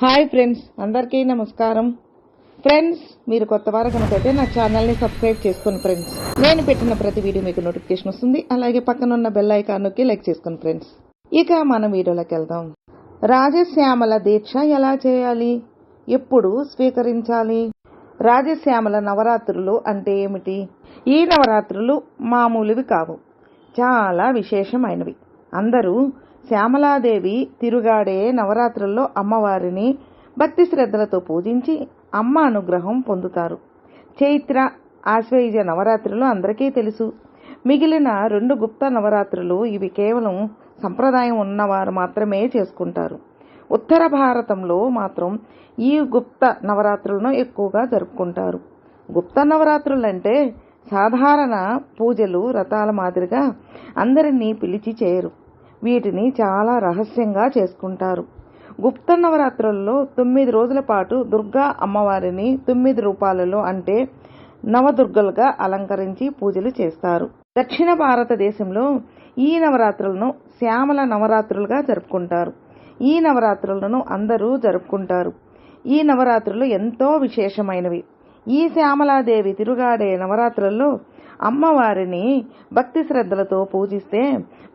Hi friends అందరికీ నమస్కారం. Friends మీరు కొత్త వారు కనుకైతే నా ఛానల్ని సబ్స్క్రైబ్ చేసుకోండి ఫ్రెండ్స్ నేను పెట్టిన ప్రతి వీడియో మీకు నోటిఫికేషన్ వస్తుంది. అలాగే పక్కన ఉన్న బెల్ ఐకాన్ నొక్కి లైక్ చేసుకోండి ఫ్రెండ్స్ ఇక మనం వీడియోలోకి వెళ్దాం. రాజశ్యామల దీక్ష ఎలా చేయాలి? ఎప్పుడు స్వీకరించాలి? రాజశ్యామల నవరాత్రులు అంటే ఏమిటి? ఈ నవరాత్రులు మామూలువి కావు. చాలా విశేషమైనవి. అందరూ శ్యామలాదేవి తిరుగాడే నవరాత్రుల్లో అమ్మవారిని భక్తి శ్రద్ధలతో పూజించి అమ్మ అనుగ్రహం పొందుతారు. చైత్ర ఆశ్వయుజ నవరాత్రులు అందరికీ తెలుసు. మిగిలిన రెండు గుప్త నవరాత్రులు ఇవి కేవలం సంప్రదాయం ఉన్నవారు మాత్రమే చేసుకుంటారు. ఉత్తర భారతంలో మాత్రం ఈ గుప్త నవరాత్రులను ఎక్కువగా జరుపుకుంటారు. గుప్త నవరాత్రులంటే సాధారణ పూజలు రథాల మాదిరిగా అందరినీ పిలిచి చేయరు. వీటిని చాలా రహస్యంగా చేసుకుంటారు. గుప్త నవరాత్రుల్లో తొమ్మిది రోజుల పాటు దుర్గా అమ్మవారిని తొమ్మిది రూపాలలో అంటే నవదుర్గలుగా అలంకరించి పూజలు చేస్తారు. దక్షిణ భారతదేశంలో ఈ నవరాత్రులను శ్యామల నవరాత్రులుగా జరుపుకుంటారు. ఈ నవరాత్రులను అందరూ జరుపుకుంటారు. ఈ నవరాత్రులు ఎంతో విశేషమైనవి. ఈ శ్యామలాదేవి తిరుగాడే నవరాత్రుల్లో అమ్మవారిని భక్తి శ్రద్ధలతో పూజిస్తే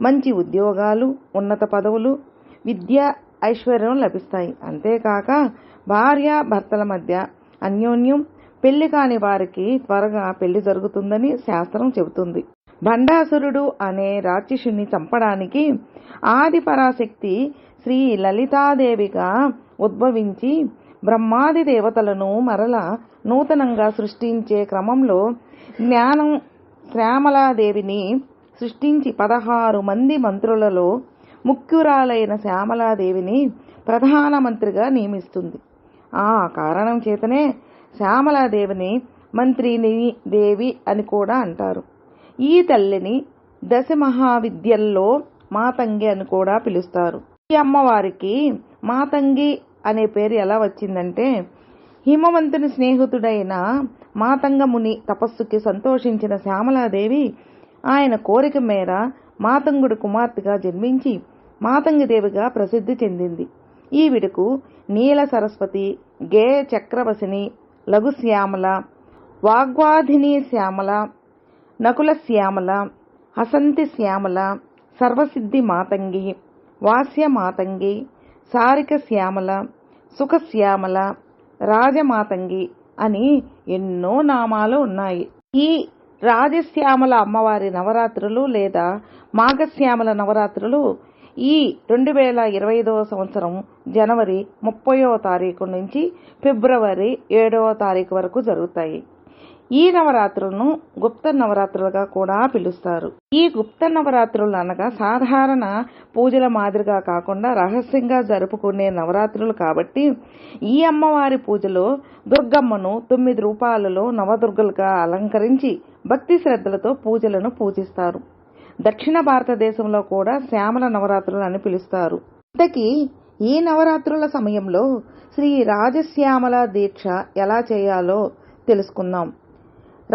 మంచి ఉద్యోగాలు ఉన్నత పదవులు విద్య ఐశ్వర్యం లభిస్తాయి. అంతేకాక భార్య భర్తల మధ్య అన్యోన్యం పెళ్ళి కాని వారికి త్వరగా పెళ్ళి జరుగుతుందని శాస్త్రం చెబుతుంది. భండాసురుడు అనే రాక్షసుని చంపడానికి ఆది పరాశక్తి శ్రీ లలితాదేవిగా ఉద్భవించి బ్రహ్మాది దేవతలను మరల నూతనంగా సృష్టించే క్రమంలో జ్ఞానం శ్యామలాదేవిని సృష్టించి పదహారు మంది మంత్రులలో ముఖ్యురాలైన శ్యామలాదేవిని ప్రధానమంత్రిగా నియమిస్తుంది. ఆ కారణం చేతనే శ్యామలాదేవిని మంత్రిని దేవి అని కూడా అంటారు. ఈ తల్లిని దశ మహావిద్యల్లో మాతంగి అని కూడా పిలుస్తారు. ఈ అమ్మవారికి మాతంగి అనే పేరు ఎలా వచ్చిందంటే హిమవంతుని స్నేహితుడైన మాతంగముని తపస్సుకి సంతోషించిన శ్యామలాదేవి ఆయన కోరిక మేర మాతంగుడి కుమార్తెగా జన్మించి మాతంగిదేవిగా ప్రసిద్ధి చెందింది. ఈవిడకు నీల సరస్వతి గే చక్రవసిని లఘుశ్యామల వాగ్వాధిని శ్యామల నకుల శ్యామల హసంతి శ్యామల సర్వసిద్ధి మాతంగి వాస్య మాతంగి సారిక శ్యామల సుఖశ్యామల రాజమాతంగి అని ఎన్నో నామాలు ఉన్నాయి. ఈ రాజశ్యామల అమ్మవారి నవరాత్రులు లేదా మాఘశ్యామల నవరాత్రులు ఈ రెండు వేల ఇరవై ఐదవ సంవత్సరం జనవరి ముప్పయో తారీఖు నుంచి ఫిబ్రవరి ఏడవ తారీఖు వరకు జరుగుతాయి. ఈ నవరాత్రులను గుప్త నవరాత్రులుగా కూడా పిలుస్తారు. ఈ గుప్త నవరాత్రులు అనగా సాధారణ పూజల మాదిరిగా కాకుండా రహస్యంగా జరుపుకునే నవరాత్రులు కాబట్టి ఈ అమ్మవారి పూజలో దుర్గమ్మను తొమ్మిది రూపాలలో నవదుర్గలుగా అలంకరించి భక్తి శ్రద్ధలతో పూజలను పూజిస్తారు. దక్షిణ భారతదేశంలో కూడా శ్యామల నవరాత్రులు అని పిలుస్తారు. ఇంతకీ ఈ నవరాత్రుల సమయంలో శ్రీ రాజశ్యామల దీక్ష ఎలా చేయాలో తెలుసుకుందాం.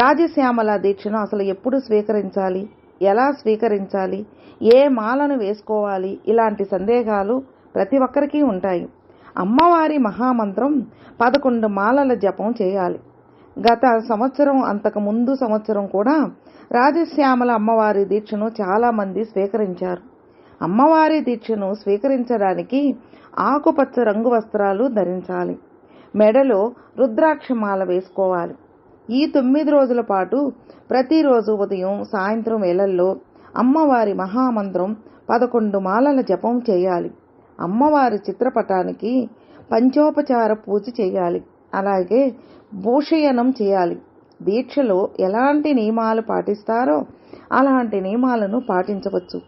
రాజశ్యామల దీక్షను అసలు ఎప్పుడు స్వీకరించాలి? ఎలా స్వీకరించాలి? ఏ మాలను వేసుకోవాలి? ఇలాంటి సందేహాలు ప్రతి ఒక్కరికి ఉంటాయి. అమ్మవారి మహామంత్రం పదకొండు మాలల జపం చేయాలి. గత సంవత్సరం అంతకు ముందు సంవత్సరం కూడా రాజశ్యామల అమ్మవారి దీక్షను చాలామంది స్వీకరించారు. అమ్మవారి దీక్షను స్వీకరించడానికి ఆకుపచ్చ రంగు వస్త్రాలు ధరించాలి. మెడలో రుద్రాక్షమాల వేసుకోవాలి. ఈ తొమ్మిది రోజుల పాటు ప్రతిరోజు ఉదయం సాయంత్రం వేళల్లో అమ్మవారి మహామంత్రం పదకొండు మాలల జపం చేయాలి. అమ్మవారి చిత్రపటానికి పంచోపచార పూజ చేయాలి. అలాగే భూషయనం చేయాలి. దీక్షలో ఎలాంటి నియమాలు పాటిస్తారో అలాంటి నియమాలను పాటించవచ్చు.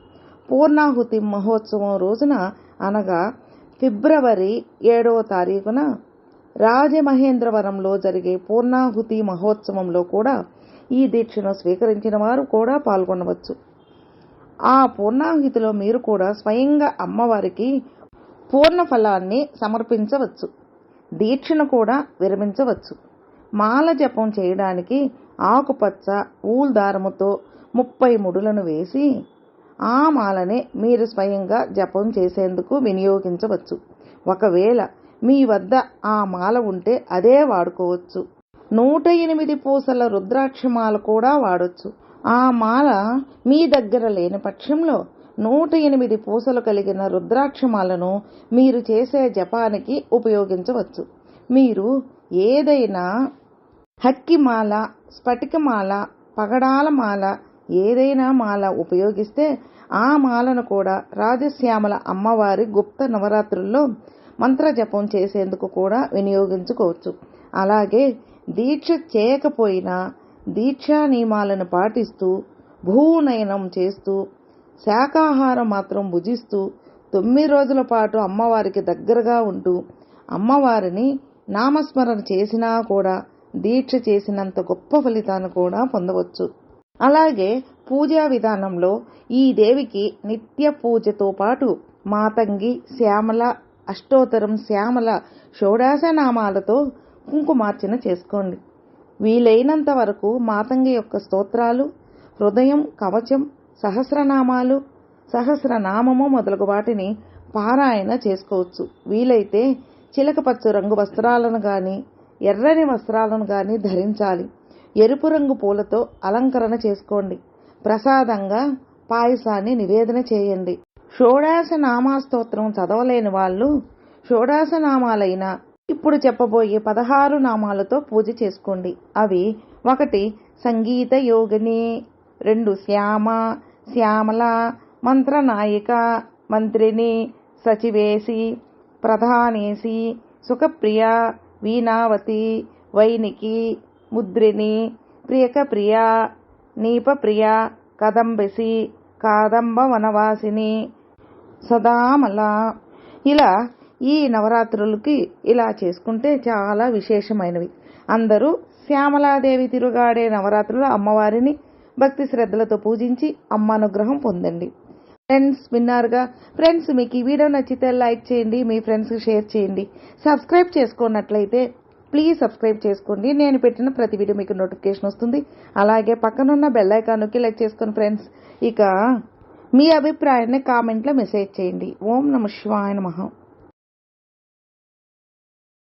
పూర్ణాహుతి మహోత్సవం రోజున అనగా ఫిబ్రవరి ఏడవ తారీఖున రాజమహేంద్రవరంలో జరిగే పూర్ణాహుతి మహోత్సవంలో కూడా ఈ దీక్షను స్వీకరించిన వారు కూడా పాల్గొనవచ్చు. ఆ పూర్ణాహుతిలో మీరు కూడా స్వయంగా అమ్మవారికి పూర్ణ ఫలాన్ని సమర్పించవచ్చు. దీక్షను కూడా విరమించవచ్చు. మాల జపం చేయడానికి ఆకుపచ్చ ఊల్ దారముతో ముప్పై ముడులను వేసి ఆ మాలనే మీరు స్వయంగా జపం చేసేందుకు వినియోగించవచ్చు. ఒకవేళ మీ వద్ద ఆ మాల ఉంటే అదే వాడుకోవచ్చు. నూట ఎనిమిది పూసల రుద్రాక్ష మాల కూడా వాడొచ్చు. ఆ మాల మీ దగ్గర లేని పక్షంలో నూట ఎనిమిది పూసలు కలిగిన రుద్రాక్షమాలను మీరు చేసే జపానికి ఉపయోగించవచ్చు. మీరు ఏదైనా హక్కిమాల స్ఫటికమాల పగడాల మాల ఏదైనా మాల ఉపయోగిస్తే ఆ మాలను కూడా రాజశ్యామల అమ్మవారి గుప్త నవరాత్రుల్లో మంత్రజపం చేసేందుకు కూడా వినియోగించుకోవచ్చు. అలాగే దీక్ష చేయకపోయినా దీక్షా నియమాలను పాటిస్తూ భూనయనం చేస్తూ శాకాహారం మాత్రం భుజిస్తూ తొమ్మిది రోజుల పాటు అమ్మవారికి దగ్గరగా ఉంటూ అమ్మవారిని నామస్మరణ చేసినా కూడా దీక్ష చేసినంత గొప్ప ఫలితాన్ని కూడా పొందవచ్చు. అలాగే పూజా విధానంలో ఈ దేవికి నిత్య పూజతో పాటు మాతంగి శ్యామల అష్టోత్తరం శ్యామల షోడాశ నామాలతో కుంకుమార్చన చేసుకోండి. వీలైనంత వరకు మాతంగి యొక్క స్తోత్రాలు హృదయం కవచం సహస్రనామాలు సహస్రనామము మొదలగు వాటిని పారాయణ చేసుకోవచ్చు. వీలైతే చిలకపచ్చ రంగు వస్త్రాలను కానీ ఎర్రని వస్త్రాలను కానీ ధరించాలి. ఎరుపు రంగు పూలతో అలంకరణ చేసుకోండి. ప్రసాదంగా పాయసాన్ని నివేదన చేయండి. షోడాస నామాస్తోత్రం చదవలేని వాళ్ళు షోడాస నామాలైన ఇప్పుడు చెప్పబోయే పదహారు నామాలతో పూజ చేసుకోండి. అవి ఒకటి సంగీత యోగిని రెండు శ్యామ శ్యామల మంత్రనాయిక మంత్రిని సచివేసి ప్రధానేసి సుఖప్రియ వీణావతి వైనికి ముద్రిని ప్రియకప్రియ నీపప్రియ కదంబసి కాదంబ వనవాసిని సదామలా ఇలా ఈ నవరాత్రులకి ఇలా చేసుకుంటే చాలా విశేషమైనవి. అందరూ శ్యామలాదేవి తిరుగాడే నవరాత్రులు అమ్మవారిని భక్తి శ్రద్ధలతో పూజించి అమ్మ అనుగ్రహం పొందండి. ఫ్రెండ్స్ విన్నారుగా? ఫ్రెండ్స్ మీకు ఈ వీడియో నచ్చితే లైక్ చేయండి మీ ఫ్రెండ్స్కి షేర్ చేయండి. సబ్స్క్రైబ్ చేసుకున్నట్లయితే ప్లీజ్ సబ్స్క్రైబ్ చేసుకోండి. నేను పెట్టిన ప్రతి వీడియో మీకు నోటిఫికేషన్ వస్తుంది. అలాగే పక్కనున్న బెల్ ఐకాన్ నొక్కి లైక్ చేసుకోండి ఫ్రెండ్స్ ఇక మీ అభిప్రాయాన్ని కామెంట్లో మెసేజ్ చేయండి. ఓం నమ శివాయ నమః.